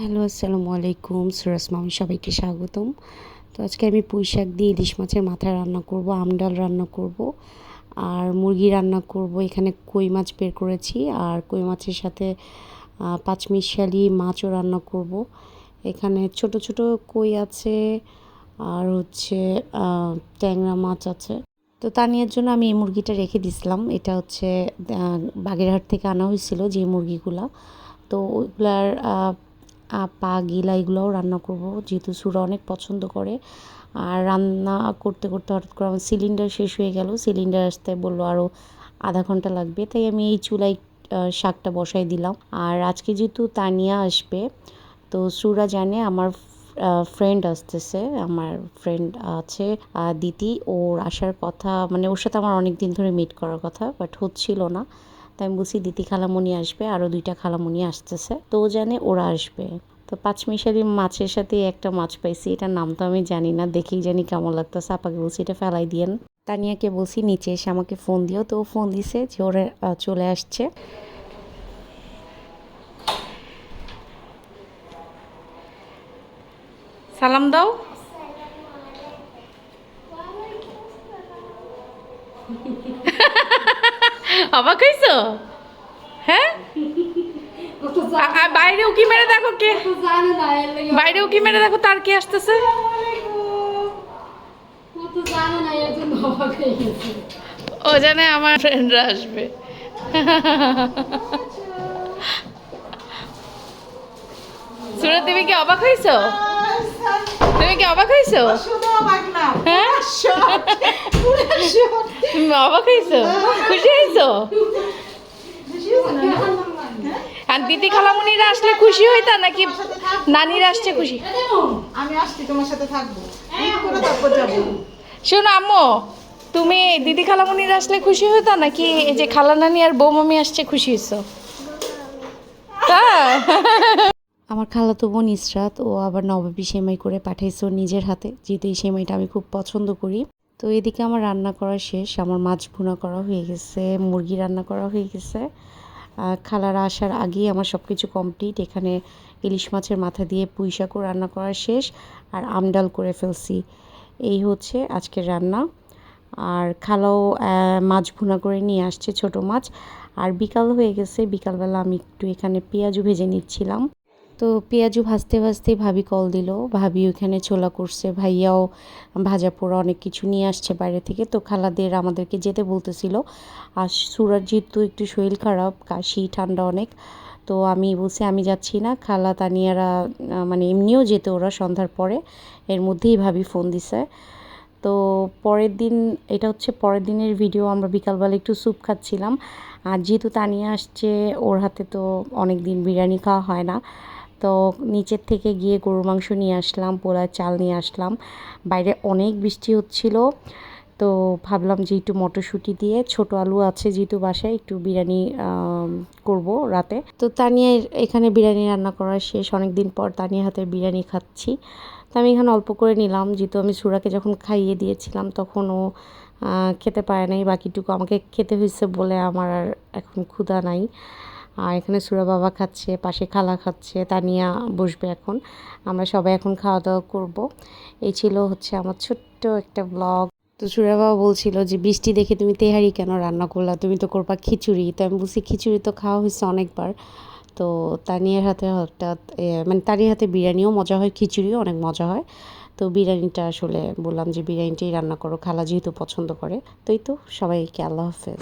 Hello, আসসালামু আলাইকুম। সুরাজ মামি, সবাইকে স্বাগতম। তো আজকে আমি পুঁই শাক দিয়ে ইলিশ মাছের মাথা রান্না করব আমডাল রান্না করব, আর মুরগি রান্না করব। এখানে কই মাছ বের করেছি, আর কই মাছের সাথে পাঁচমিশালি মাছও রান্না করব। এখানে ছোট ছোট কই আছে, আর হচ্ছে ট্যাংরা মাছ আছে। তো তা তানিয়ার জন্য আমি এই মুরগিটা রেখে দিছিলাম। এটা হচ্ছে বাগেরহাট থেকে আনা হয়েছিল যে মুরগিগুলা। তো ওইগুলার পা গিলা এগুলোও রান্না করব। যেহেতু সুরা অনেক পছন্দ করে। আর রান্না করতে করতে হঠাৎ করে আমার সিলিন্ডার শেষ হয়ে গেল। সিলিন্ডার আসতে বলল আরও আধা ঘণ্টা লাগবে। তাই আমি এই চুলায় শাকটা বসাই দিলাম। আর আজকে যেহেতু তানিয়া আসবে, তো সুরা জানে আমার ফ্রেন্ড আসতেছে। আমার ফ্রেন্ড আছে দিতি। ওর আসার কথা মানে ওর সাথে আমার অনেক দিন ধরে মিট করার কথা বাট হচ্ছিল না। তাই আমি বলছি দিতি খালামণি আসবে আরও দুইটা খালামণি আসতেছে। তো ও জানে ওরা আসবে। তো পাঁচমিশালি মাছের সাথে একটা মাছ পাইছি, এটার নাম তো আমি জানি না, দেখেই জানি কেমন লাগতেছে। আপাকে বলছি, এটা ফেলাই দিয়েন। তানিয়াকে বলছি, নিচে এসে আমাকে ফোন দিও। তো ফোন দিছে যে ওরা চলে আসছে। সালাম দাও। অবাক হইছো হ্যাঁ? বাইরে উকি মেরে দেখো কে? বাইরে উকি মেরে দেখো তার কে আসতেছে? ও জানে আমার ফ্রেন্ডরা আসবে। সুরত তুমি কি অবাক হইছো? তুমি কি অবাক হইছো? হ্যাঁ? তুমি অবাক হইছো খুশি হইছো আর দিদি খালামুনিরা আসলে খুশি হইতা নাকি নানিরা আসছে খুশি? আমি আসছি তোমার সাথে থাকব। শোনো আম্মু তুমি দিদি খালামুনিরা আসলে খুশি হইতা নাকি এই যে খালা নানি আর বৌমামি আসছে খুশি হইছো হ্যাঁ আমার খালাতো বোন ইসরাত, ও আবার নবাবী সেমাই করে পাঠাইছে নিজের হাতে, যেহেতু এই সেমাইটা আমি খুব পছন্দ করি। তো এদিকে আমার রান্না করা শেষ, আমার মাছ ভুনা করা হয়ে গেছে, মুরগি রান্না করা হয়ে গেছে। খালারা আসার আগেই আমার সব কিছু কমপ্লিট, এখানে ইলিশ মাছের মাথা দিয়ে পুঁই শাকও রান্না করা শেষ, আর আমডাল করে ফেলছি। এই হচ্ছে আজকের রান্না। আর খালাও মাছ ভুনা করে নিয়ে আসছে ছোট মাছ। আর বিকাল হয়ে গেছে, বিকালবেলা আমি একটু এখানে পেঁয়াজু ভেজে নিচ্ছিলাম। তো পেঁয়াজু ভাজতে ভাজতে ভাবি কল দিল। ভাবি ওখানে ছোলা করছে, ভাইয়াও ভাজা পোড়া অনেক কিছু নিয়ে আসছে বাইরে থেকে। তো খালাদের আমাদেরকে যেতে বলতেছিল। আর সুরার যেহেতু একটু শরীর খারাপ, কাশি, ঠান্ডা অনেক। তো আমি বলছি, আমি যাচ্ছি না। খালা, তানিয়ারা মানে এমনিও যেত ওরা সন্ধ্যার পরে। এর মধ্যেই ভাবি ফোন দিছে। তো পরের দিন, এটা হচ্ছে পরের দিনের ভিডিও আমরা বিকালবেলা একটু স্যুপ খাচ্ছিলাম। আর যেহেতু তানিয়া আসছে, ওর হাতে তো অনেক দিন বিরিয়ানি খাওয়া হয় না। তো নিচের থেকে গিয়ে গরুর মাংস নিয়ে আসলাম পোলার চাল নিয়ে আসলাম। বাইরে অনেক বৃষ্টি হচ্ছিল, তো ভাবলাম যে একটু মটরশুঁটি দিয়ে ছোট আলু আছে যেহেতু বাসায়, একটু বিরিয়ানি করব রাতে। তো তানিয়া এখানে বিরিয়ানি রান্না করা শেষ অনেক দিন পর তানিয়া হাতের বিরিয়ানি খাচ্ছি। তো আমি এখানে অল্প করে নিলাম, যেহেতু আমি সুরাকে যখন খাইয়ে দিয়েছিলাম তখন ও খেতে পারে নাই, বাকিটুকু আমাকে খেতে হয়েছে বলে আমার আর এখন ক্ষুধা নাই। আর এখানে সুরা বাবা খাচ্ছে, পাশে খালা খাচ্ছে, তানিয়া বসবে এখন। আমরা সবাই এখন খাওয়া দাওয়া করব। এই ছিল হচ্ছে আমার ছোট্ট একটা ব্লগ তো সুরা বাবা বলছিল যে, বৃষ্টি দেখে তুমি তেহারি কেন রান্না করলা? তুমি তো করবা খিচুড়ি। তো আমি বলছি, খিচুড়ি তো খাওয়া হয়েছে অনেকবার। তো তানিয়ার হাতে হঠাৎ মানে তানিয়ার হাতে বিরিয়ানিও মজা হয়, খিচুড়িও অনেক মজা হয়। তো বিরিয়ানিটা আসলে বললাম যে, বিরিয়ানিটাই রান্না করো, খালা যেহেতু পছন্দ করে। তো এই তো, সবাইকে আল্লাহ হাফেজ।